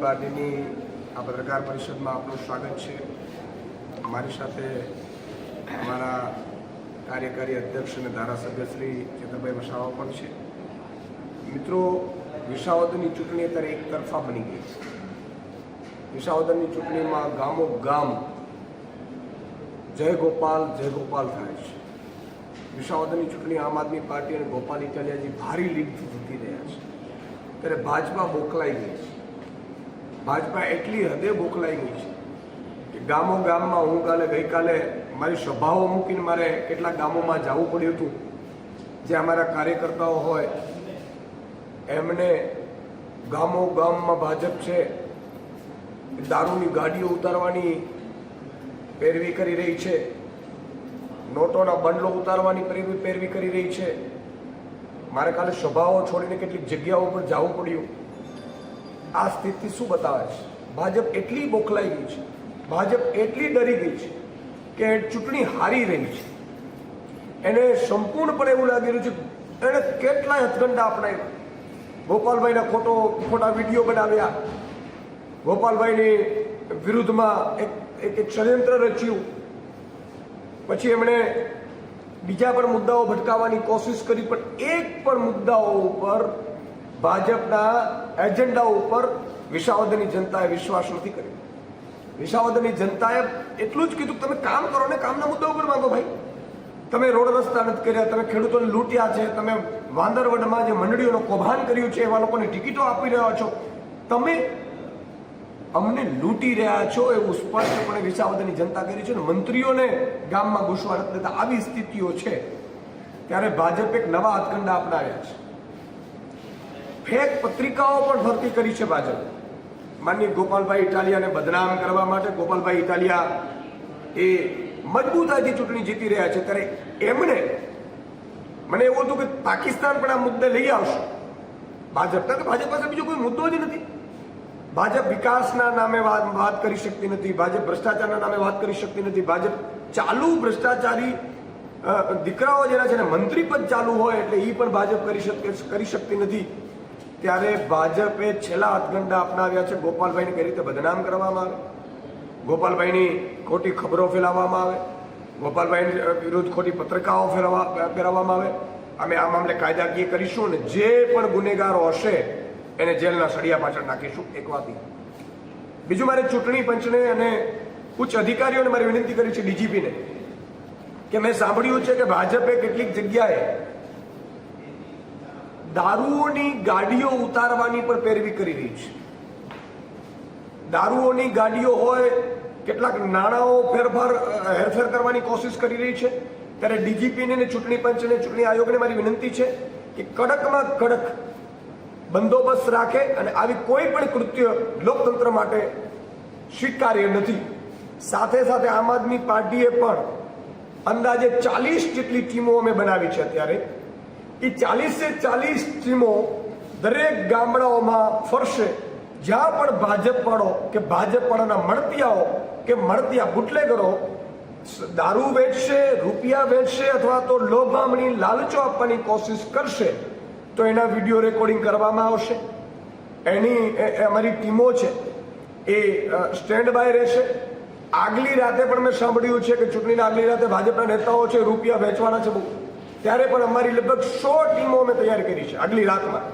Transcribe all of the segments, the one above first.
પાર્ટીની આ પત્રકાર પરિષદમાં આપનું સ્વાગત છે. મારી સાથે અમારા કાર્યકારી અધ્યક્ષ અને ધારાસભ્ય શ્રી ચેતનભાઈ વસાવા પણ છે. મિત્રો, વિસાવદરની ચૂંટણી અત્યારે એક તરફા બની ગઈ છે. વિસાવદરની ચૂંટણીમાં ગામો ગામ જય ગોપાલ જય ગોપાલ થાય છે. વિસાવદરની ચૂંટણી આમ આદમી પાર્ટી અને ગોપાલ ઇટાલિયાજી ભારી લીડથી જીતી રહ્યા છે. ત્યારે ભાજપા બોકલાઈ ગઈ છે. ભાજપા એટલી હદે બોકલાઈ ગઈ છે કે ગામો ગામમાં હું કાલે ગઈકાલે મારી સભાઓ મૂકીને મારે કેટલાક ગામોમાં જવું પડ્યું હતું. જે અમારા કાર્યકર્તાઓ હોય, એમને ગામો ગામમાં ભાજપ છે દારૂની ગાડીઓ ઉતારવાની પેરવી કરી રહી છે. નોટોના બંડલો ઉતારવાની પેરવી પેરવી કરી રહી છે. મારે કાલે સભાઓ છોડીને કેટલીક જગ્યાઓ પર જવું પડ્યું. આ સ્થિતિ શું બતાવે છે? ભાજપ એટલી બોખલાઈ ગઈ છે, ભાજપ એટલી ડરી ગઈ છે કે ચૂંટણી હારી રહી છે. એને સંપૂર્ણપણે એવું લાગી રહ્યું છે એણે કેટલાય હથગંડા અપનાવ્યા ગોપાલભાઈના ખોટો, ખોટા વીડિયો બનાવ્યા. ગોપાલભાઈની વિરુદ્ધમાં એક એક ષડયંત્ર રચ્યું. પછી એમણે બીજા પણ મુદ્દાઓ ભટકાવવાની કોશિશ કરી, પણ એક પણ મુદ્દાઓ ઉપર ભાજપના એજન્ડાઓ ઉપર વિસાવદરની જનતાએ વિશ્વાસ નથી કર્યો. વિસાવદરની જનતાએ એટલું જ કીધું તમે કામ કરો ને કામના મુદ્દા ઉપર માંગો ભાઈ. તમે રોડ રસ્તા નથી કર્યા, તમે ખેડૂતોને લૂંટ્યા છે, તમે વાંદરવડમાં જે મંડળીઓનું કૌભાંડ કર્યું છે, એવા લોકોને ટિકિટો આપી રહ્યા છો. તમે અમને લૂંટી રહ્યા છો એવું સ્પષ્ટપણે વિસાવદરની જનતા કરી છે અને મંત્રીઓને ગામમાં ઘૂસવા નથી દેતા. આવી સ્થિતિઓ છે. ત્યારે ભાજપ એક નવા હાથકંડા અપનાવ્યા છે. ફેક પત્રિકાઓ પણ ભરતી કરી છે ભાજપ. માનની ગોપાલભાઈ ઇટાલિયાને બદનામ કરવા માટે ગોપાલભાઈ ઇટાલિયા એ મજબૂતાઈથી ચૂંટણી જીતી રહ્યા છે. ત્યારે એમણે મને એવું હતું કે પાકિસ્તાન પણ આ મુદ્દે લઈ આવશે. ભાજપ, કારણ કે ભાજપ પાસે બીજો કોઈ મુદ્દો જ નથી. ભાજપ વિકાસના નામે વાત કરી શકતી નથી. ભાજપ ભ્રષ્ટાચારના નામે વાત કરી શકતી નથી. ભાજપ ચાલુ ભ્રષ્ટાચારી દીકરાઓ જેના છે ને મંત્રી પદ ચાલુ હોય એટલે એ પણ ભાજપ કરી શકે, કરી શકતી નથી. ત્યારે ભાજપે છેલ્લા હાથગંડા અપનાવ્યા છે. ગોપાલભાઈને કઈ રીતે બદનામ કરવામાં આવે? ગોપાલભાઈની ખોટી ખબરો ફેલાવવામાં આવે? ગોપાલભાઈ વિરુદ્ધ ખોટી પત્રિકાઓ ફેરવવા ફેરવવામાં આવે? અમે આ મામલે કાયદાકીય કરીશું અને જે પણ ગુનેગારો હશે, એને જેલના સળિયા પાછળ નાખીશું. એક વાતી. બીજું મારે ચૂંટણી પંચને અને ઉચ્ચ અધિકારીઓને મારી વિનંતી કરી છે ડીજીપીને કે મેં સાંભળ્યું છે કે ભાજપે કેટલીક જગ્યાએ દારૂઓની ગાડીઓ ઉતારવાની પણ પેરવી કરી રહી છે. દારૂઓની ગાડીઓ હોય, કેટલાક નાણાંઓ ફેરફાર હેરફેર કરવાની કોશિશ કરી રહી છે. ત્યારે ડીજીપીને અને ચૂંટણી પંચને ચૂંટણી આયોગને મારી વિનંતી છે કે કડકમાં કડક બંદોબસ્ત રાખે અને આવી કોઈ પણ કૃત્ય લોકતંત્ર માટે સ્વીકાર્ય નથી. સાથે સાથે આમ આદમી પાર્ટીએ પણ અંદાજે ચાલીસ જેટલી ટીમો અમે બનાવી છે અત્યારે. એ ચાલીસે ચાલીસ ટીમો દરેક ગામડાઓમાં ફરશે. જ્યાં પણ ભાજપવાળો કે ભાજપવાળાના મળતિયાઓ કે મળતિયા બુટલેગરો દારૂ વેચશે, રૂપિયા વેચશે અથવા તો લોભામણી લાલચો આપવાની કોશિશ કરશે, તો એના વીડિયો રેકોર્ડિંગ કરવામાં આવશે. એની અમારી ટીમો છે, એ સ્ટેન્ડ બાય રહેશે. આગલી રાતે પણ મેં સાંભળ્યું છે કે ચૂંટણીના આગલી રાતે ભાજપના નેતાઓ છે, રૂપિયા વેચવાના છે બહુ. ત્યારે પણ અમારી લગભગ સો ટીમો અમે તૈયાર કરી છે આગલી રાતમાં.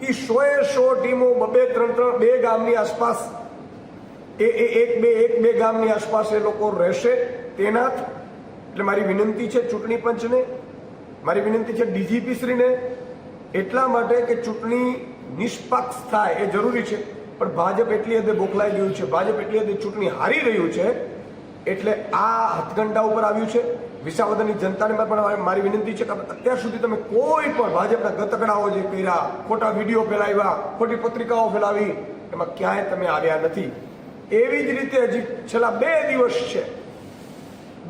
એ સોએ સો ટીમો બબે ત્રણ ત્રણ બે ગામની આસપાસ, એ એ એક બે એક બે ગામની આસપાસ એ લોકો રહેશે તેનાથ. એટલે મારી વિનંતી છે ચૂંટણી પંચને, મારી વિનંતી છે ડીજીપી શ્રીને, એટલા માટે કે ચૂંટણી નિષ્પક્ષ થાય એ જરૂરી છે. પણ ભાજપ એટલી હદે બોકલાઈ ગયું છે, ભાજપ એટલી હદે ચૂંટણી હારી રહ્યું છે, એટલે આ હથગંડા ઉપર આવ્યું છે. વિસાવદરની જનતાને પણ મારી વિનંતી છે કે અત્યાર સુધી તમે કોઈ પણ ભાજપના ગતકડાઓ જે કર્યા, ખોટા વીડિયો ફેલાવ્યા, ખોટી પત્રિકાઓ ફેલાવી, એમાં ક્યાંય તમે આવ્યા નથી. એવી જ રીતે હજી છેલ્લા બે દિવસ છે,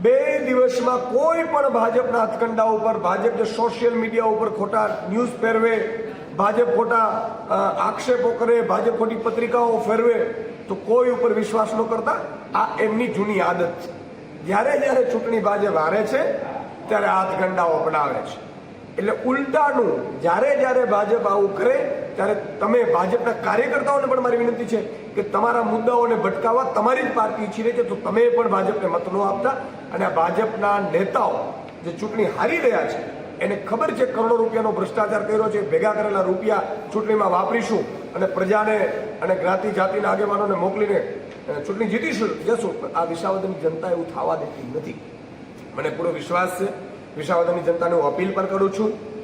બે દિવસમાં કોઈ પણ ભાજપના હથકંડા ઉપર, ભાજપ જે સોશિયલ મીડિયા ઉપર ખોટા ન્યૂઝ ફેરવે, ભાજપ ખોટા આક્ષેપો કરે, ભાજપ ખોટી પત્રિકાઓ ફેરવે, તો કોઈ ઉપર વિશ્વાસ ન કરતા. આ એમની જૂની આદત છે. જ્યારે જ્યારે ચૂંટણી બાજે વારે છે, ત્યારે હાથગંડાઓ બનાવે છે. એટલે ઉલટાનું, જ્યારે જ્યારે ભાજપ આવું કરે, ત્યારે તમે ભાજપના કાર્યકર્તાઓને પણ મારી વિનંતી છે કે તમારા મુદ્દાઓને ભટકાવવા તમારી જ પાર્ટી ઈચ્છી રહી છે, તો તમે પણ ભાજપને મત ન આપતા. અને ભાજપના નેતાઓ જે ચૂંટણી હારી રહ્યા છે, એને ખબર છે કરોડો રૂપિયાનો ભ્રષ્ટાચાર કર્યો છે, ભેગા કરેલા રૂપિયા ચૂંટણીમાં વાપરીશું. અને પ્રજાને અને જ્ઞાતિ જાતિના આગેવાનોને મોકલીને ચૂંટણી જીતીશું, જશું, પણ આ વિસાવદરની જનતા એવું થવા દેતી નથી. મને પૂરો વિશ્વાસ છે. વિસાવદરની જનતાને હું અપીલ પણ કરું છું.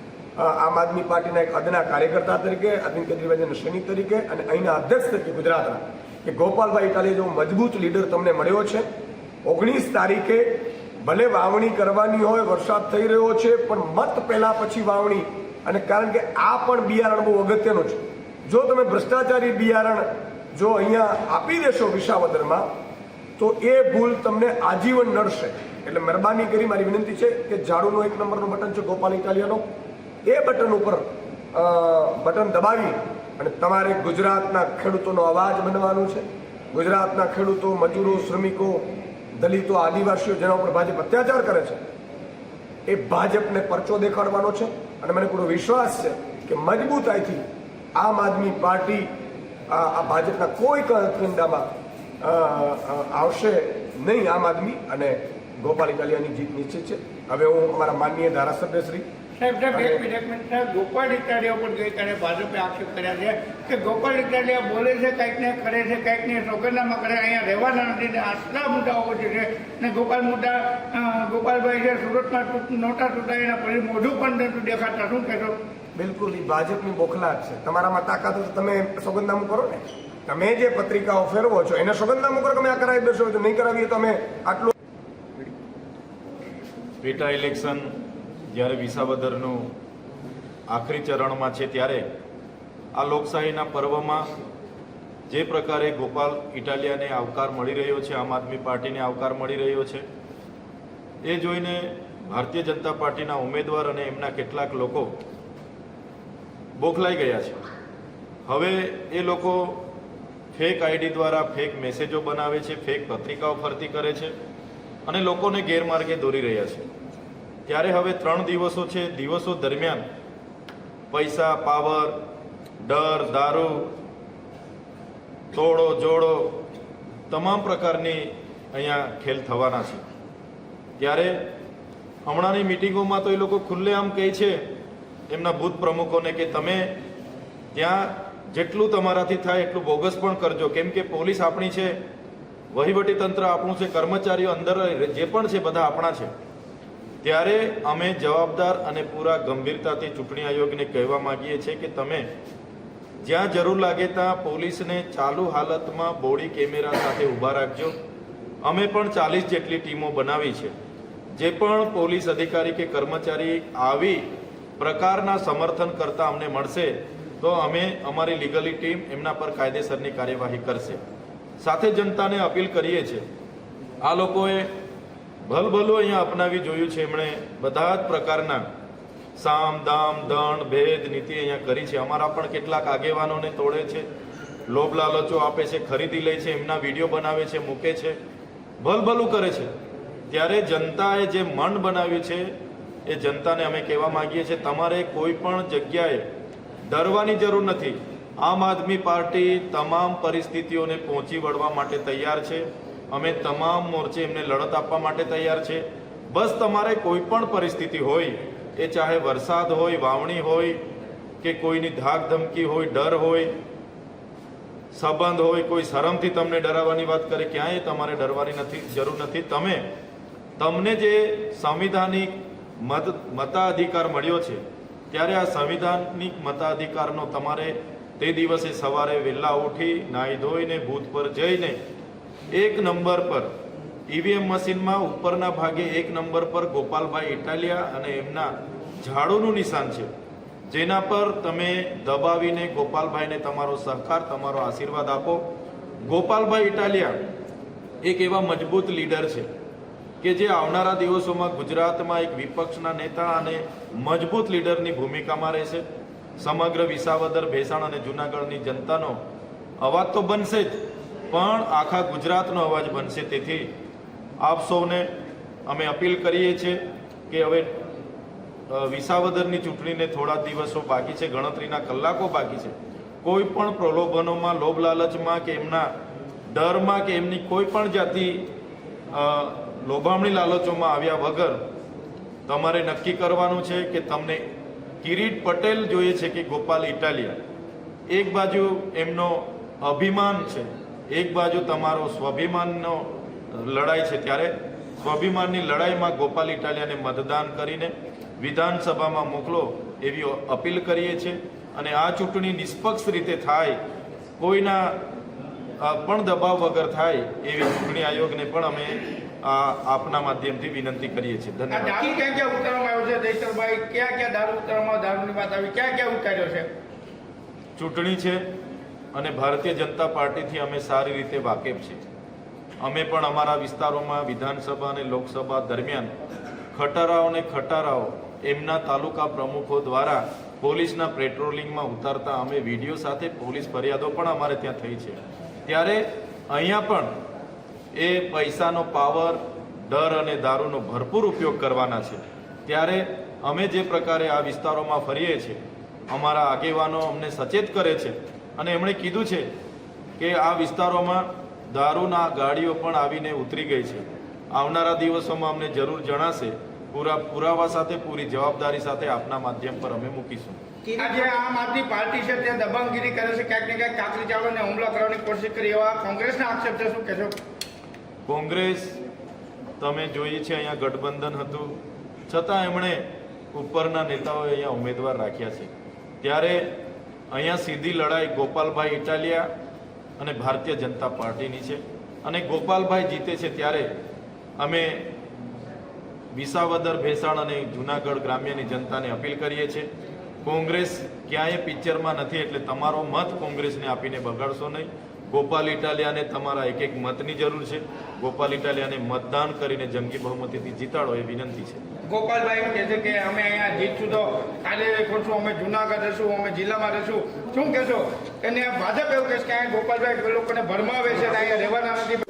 આમ આદમી પાર્ટીના એક અદના કાર્યકર્તા તરીકે, અરવિંદ કેજરીવાલના સૈનિક તરીકે અને અહીંના અધ્યક્ષ તરીકે ગુજરાતના કે ગોપાલભાઈ કાલે જેવો મજબૂત લીડર તમને મળ્યો છે. ઓગણીસ તારીખે ભલે વાવણી કરવાની હોય, વરસાદ થઈ રહ્યો છે, પણ મત પહેલા પછી વાવણી. અને કારણ કે આ પણ બિયારણ બહુ અગત્યનું છે. જો તમે ભ્રષ્ટાચારી બિયારણ જો અહીંયા આપી દેશો વિસાવદરમાં, તો એ ભૂલ તમને આજીવન નડશે. એટલે મહેરબાની કરી મારી વિનંતી છે કે ઝાડુનો એક નંબરનો બટન છે ગોપાલ ઇટાલિયાનો. એ બટન ઉપર બટન દબાવી અને તમારે ગુજરાતના ખેડૂતોનો અવાજ બનવાનો છે. ગુજરાતના ખેડૂતો, મજૂરો, શ્રમિકો, દલિતો, આદિવાસીઓ, જેના ઉપર ભાજપ અત્યાચાર કરે છે, એ ભાજપને પરચો દેખાડવાનો છે. અને મને પૂરો વિશ્વાસ છે કે મજબૂતાઈથી આમ આદમી પાર્ટી આ આ ભાજપના કોઈ કંડામાં આવશે નહીં આમ આદમી અને ગોપાલ ઇટાલિયાની જીત નિશ્ચિત છે. હવે હું અમારા માનનીય ધારાસભ્ય શ્રી સાહેબ સાહેબ એક મિનિટ મિનિટ સાહેબ ગોપાલ ઇટાલિયા ઉપર ગઈકાલે ભાજપે આક્ષેપ કર્યા છે કે ગોપાલ ઇટાલિયા બોલે છે કંઈક ને કરે છે કંઈક ને સોગંદનામા કરે અહીંયા રહેવાના નથી ને આટલા મુદ્દાઓ છે ને ગોપાલ મુદ્દા ગોપાલભાઈ છે સુરતમાં તૂટાય એના પછી મોઢું પણ દેખાતા. શું કહેશો? બિલકુલ એ ભાજપની બોખલાટ છે. તમારામાં તાકાત હોય તમે સોગંદનામું કરો ને. તમે જે પત્રિકાઓ ફેરવો છો, એને સોગંદનામું કરો તમે આ કરાવી દેશો તો નહીં કરાવીએ તો અમે આટલું પેટા ઇલેક્શન જ્યારે વિસાવદરનું આખરી ચરણમાં છે ત્યારે આ લોકશાહીના પર્વમાં જે પ્રકારે ગોપાલ ઇટાલિયાને આવકાર મળી રહ્યો છે, આમ આદમી પાર્ટીને આવકાર મળી રહ્યો છે, એ જોઈને ભારતીય જનતા પાર્ટીના ઉમેદવાર અને એમના કેટલાક લોકો બોખલાઈ ગયા છે. હવે એ લોકો ફેક આઈડી દ્વારા ફેક મેસેજો બનાવે છે ફેક પત્રિકાઓ ફરતી કરે છે અને લોકોને ગેરમાર્ગે દોરી રહ્યા છે. ત્યારે હવે ત્રણ દિવસો છે, દિવસો દરમિયાન પૈસા, પાવર, ડર, દારૂ તોડો જોડો તમામ પ્રકારની અહીંયા ખેલ થવાના છે. ત્યારે હમણાંની મિટિંગોમાં તો એ લોકો ખુલ્લેઆમ કહે છે એમના ભૂત પ્રમુખોને કે તમે ત્યાં જેટલું તમારાથી થાય એટલું બોગસ પણ કરજો. કેમ કે પોલીસ આપણી છે, વહીવટી તંત્ર આપણું છે, કર્મચારીઓ અંદર જે પણ છે, બધા આપણા છે. ત્યારે અમે જવાબદાર અને પૂરા ગંભીરતાથી ચૂંટણી આયોગને કહેવા માંગીએ છીએ કે તમે જ્યાં જરૂર લાગે ત્યાં પોલીસને ચાલુ હાલતમાં બોડી કેમેરા સાથે ઊભા રાખજો. અમે પણ ચાલીસ જેટલી ટીમો બનાવી છે. જે પણ પોલીસ અધિકારી કે કર્મચારી આવી પ્રકારના સમર્થન કરતા અમને મળશે, તો અમે અમારી લીગલી ટીમ એમના પર કાયદેસરની કાર્યવાહી કરશે. સાથે જનતાને અપીલ કરીએ છીએ, આ લોકોએ ભલભલું અહીંયા અપનાવી જોયું છે. એમણે બધા જ પ્રકારના સામ, દામ, દંડ, ભેદ, નીતિ અહીંયા કરી છે. અમારા પણ કેટલાક આગેવાનોને તોડે છે, લોભ લાલચો આપે છે, ખરીદી લે છે, એમના વીડિયો બનાવે છે, મૂકે છે, ભલભલું કરે છે. ત્યારે જનતાએ જે મન બનાવ્યું છે એ જનતાને અમે કહેવા માંગીએ છીએ, તમારે કોઈ પણ જગ્યાએ ડરવાની જરૂર નથી. આમ આદમી પાર્ટી તમામ પરિસ્થિતિઓને પહોંચી વળવા માટે તૈયાર છે. અમે તમામ મોરચે એમને લડત આપવા માટે તૈયાર છે. બસ તમારે કોઈ પણ પરિસ્થિતિ હોય, એ ચાહે વરસાદ હોય, વાવણી હોય, કે કોઈની ધાક ધમકી હોય, ડર હોય, સંબંધ હોય, કોઈ શરમથી તમને ડરાવવાની વાત કરે, ક્યાંય તમારે ડરવાની નથી, જરૂર નથી. તમે, તમને જે સંવિધાનિક મત મતાધિકાર મળ્યો છે, ત્યારે આ સંવિધાનિક મતાધિકારનો તમારે તે દિવસે સવારે વહેલા ઉઠી નાહી ધોઈને બૂથ પર જઈને એક નંબર પર ઈવીએમ મશીનમાં ઉપરના ભાગે એક નંબર પર ગોપાલભાઈ ઇટાલિયા અને એમના ઝાડુનું નિશાન છે, જેના પર તમે દબાવીને ગોપાલભાઈને તમારો સહકાર, તમારો આશીર્વાદ આપો. ગોપાલભાઈ ઇટાલિયા એક એવા મજબૂત લીડર છે. કે જે આવનારા દિવસોમાં ગુજરાતમાં એક વિપક્ષના નેતા અને મજબૂત લીડરની ભૂમિકામાં રહેશે. સમગ્ર વિસાવદર, ભેસાણ અને જૂનાગઢની જનતાનો અવાજ તો બનશે જ, પણ આખા ગુજરાતનો અવાજ બનશે. તેથી આપ સૌને અમે અપીલ કરીએ છીએ કે હવે વિસાવદરની ચૂંટણીને થોડા દિવસો બાકી છે, ગણતરીના કલાકો બાકી છે. કોઈ પણ પ્રલોભનોમાં, લોભ લાલચમાં કે એમના ડરમાં કે એમની કોઈ પણ જાતિ લોભામણી લાલચોમાં આવ્યા વગર તમારે નક્કી કરવાનું છે કે તમને કિરીટ પટેલ જોઈએ છે કે ગોપાલ ઇટાલિયા. એક બાજુ એમનો અભિમાન છે, એક બાજુ તમારો સ્વાભિમાનનો લડાઈ છે ત્યારે સ્વાભિમાનની લડાઈમાં ગોપાલ ઇટાલિયાને મતદાન કરીને વિધાનસભામાં મોકલો એવી અપીલ કરીએ છીએ અને આ ચૂંટણી નિષ્પક્ષ રીતે થાય, કોઈના પણ દબાવ વગર થાય એવી ચૂંટણી આયોગને પણ અમે આપના માધ્યમથી વિનંતી કરીએ છીએ. ધન્યવાદ. દારૂ ક્યાં ક્યાં ઉતારવામાં આવ્યો છે? જયસરભાઈ ક્યાં ક્યાં દારૂ ઉતારવામાં દારૂની વાત આવી? ક્યાં ક્યાં ઉતાર્યો છે? ચૂંટણી છે અને ભારતીય જનતા પાર્ટીથી અમે સારી રીતે વાકેફ છીએ. અમે પણ અમારા વિસ્તારોમાં વિધાનસભા અને લોકસભા દરમિયાન ખટારાઓ અને ખટારાઓ એમના તાલુકા પ્રમુખો દ્વારા પોલીસના પેટ્રોલિંગમાં ઉતારતા અમે વીડિયો સાથે પોલીસ ફરિયાદો પણ અમારે ત્યાં થઈ છે. ત્યારે અહીંયા પણ એ પૈસાનો પાવર, ડર અને દારૂનો ભરપૂર ઉપયોગ કરવાના છે. ત્યારે અમે જે પ્રકારે આ વિસ્તારોમાં ફરીએ છીએ, અમારા આગેવાનો અમને સચેત કરે છે અને એમણે કીધું છે કે આ વિસ્તારોમાં દારૂના ગાડીઓ પણ આવીને ઉતરી ગઈ છે. આવનારા દિવસોમાં અમને જરૂર જણાશે, પૂરા, પુરાવા સાથે, પૂરી જવાબદારી સાથે આપના માધ્યમ પર અમે મૂકીશું. આજે આમ આદમી પાર્ટી છે, ત્યાં દબાણગીરી કરે છે, ક્યાંક ને ક્યાંક કાકરી ચાવડાને હુમલો કરવાની કોશિશ કરી એવા કોંગ્રેસના આક્ષેપ છે. શું કહેશો? કોંગ્રેસ, તમે જોઈએ છે અહીંયા ગઠબંધન હતું. છતાં એમણે ઉપરના નેતાઓએ અહીંયા ઉમેદવાર રાખ્યા છે. ત્યારે અહીંયા સીધી લડાઈ ગોપાલભાઈ ઇટાલિયા અને ભારતીય જનતા પાર્ટીની છે. અને ગોપાલભાઈ જીતે છે ત્યારે અમે વિસાવદર, ભેસાણ અને જૂનાગઢ ગ્રામ્યની જનતાને અપીલ કરીએ છીએ. કોંગ્રેસ ક્યાંય પિક્ચરમાં નથી એટલે તમારો મત કોંગ્રેસને આપીને બગાડશો નહીં. ગોપાલ ઇટાલિયાને તમારા એક એક મતની જરૂર છે. ગોપાલ ઇટાલિયાને મતદાન કરીને જંગી બહુમતીથી જીતાડો એ વિનંતી છે. ગોપાલભાઈ એમ કહે છે કે અમે અહીંયા જીતશું તો કાલે કરશું, અમે જુનાગઢ રહીશું, અમે જિલ્લામાં રહીશું. શું કહેશો? એને ભાજપ એવું કહેશે કે અહીંયા ગોપાલભાઈ લોકોને ભરમાવે છે અહીંયા